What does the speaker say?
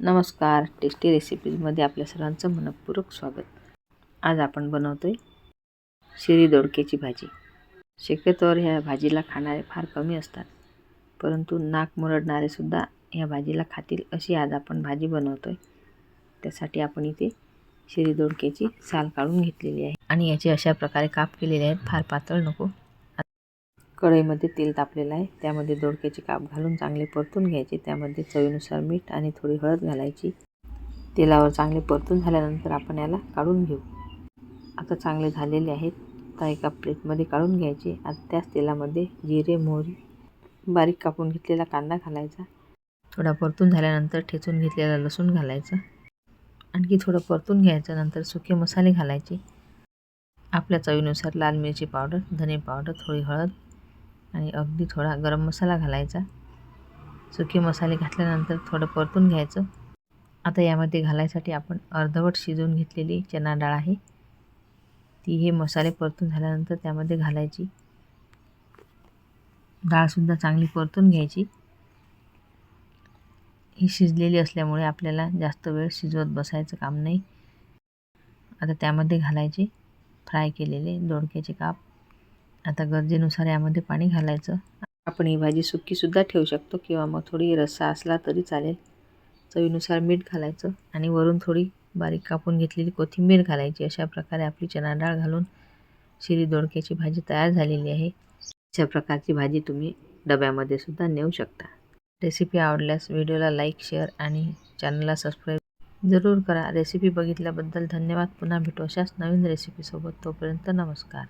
नमस्कार. टेस्टी रेसिपीजमध्ये आपल्या सर्वांचं मनपूर्वक स्वागत. आज आपण बनवतो आहे शिरी दोडक्याची भाजी. शक्यतोवर ह्या भाजीला खाणारे फार कमी असतात परंतु नाक मुरडणारेसुद्धा ह्या भाजीला खातील अशी आज आपण भाजी बनवतो आहे त्यासाठी आपण इथे शिरी दोडक्याची साल काढून घेतलेली आहे. आणि याचे अशा प्रकारे काप केलेले आहेत फार पातळ नको. कढईमध्ये तेल तापलेलं आहे. त्यामध्ये दोडक्याचे काप घालून चांगले परतून घ्यायचे. त्यामध्ये चवीनुसार मीठ आणि थोडी हळद घालायची. तेलावर चांगले परतून झाल्यानंतर आपण याला काढून घेऊ. आता चांगले झालेले आहेत. आता एका प्लेटमध्ये काढून घ्यायचे. आता त्याच तेलामध्ये जिरे मोहरी बारीक कापून घेतलेला कांदा घालायचा. थोडा परतून झाल्यानंतर ठेचून घेतलेला लसूण घालायचा. आणखी थोडं परतून घ्यायचं नंतर सुके मसाले घालायचे. आपल्या चवीनुसार लाल मिरची पावडर धने पावडर थोडी हळद आणि अगदी थोडा गरम मसाला घालायचा. सुके मसाले घातल्यानंतर थोडं परतून घ्यायचं. आता यामध्ये घालायसाठी आपण अर्धवट शिजवून घेतलेली चना डाळ आहे. ती हे मसाले परतून झाल्यानंतर त्यामध्ये घालायची. डाळसुद्धा चांगली परतून घ्यायची. ही शिजलेली असल्यामुळे आपल्याला जास्त वेळ शिजवत बसायचं काम नाही. आता त्यामध्ये घालायचे फ्राय केलेले दोडक्याचे काप. आता गरजेनुसार यामध्ये पाणी घालायचं. आपण ही भाजी सुक्कीसुद्धा ठेवू शकतो किंवा मग थोडी रस्सा असला तरी चालेल. चवीनुसार मीठ घालायचं आणि वरून थोडी बारीक कापून घेतलेली कोथिंबीर घालायची. अशा प्रकारे आपली चणा डाळ घालून शिरी दोडक्याची भाजी तयार झालेली आहे. अशा प्रकारची भाजी तुम्ही डब्यामध्ये सुद्धा नेऊ शकता. रेसिपी आवडल्यास व्हिडिओला लाईक शेअर आणि चॅनलला सबस्क्राईब जरूर करा. रेसिपी बघितल्याबद्दल धन्यवाद. पुन्हा भेटू अशाच नवीन रेसिपीसोबत. तोपर्यंत नमस्कार.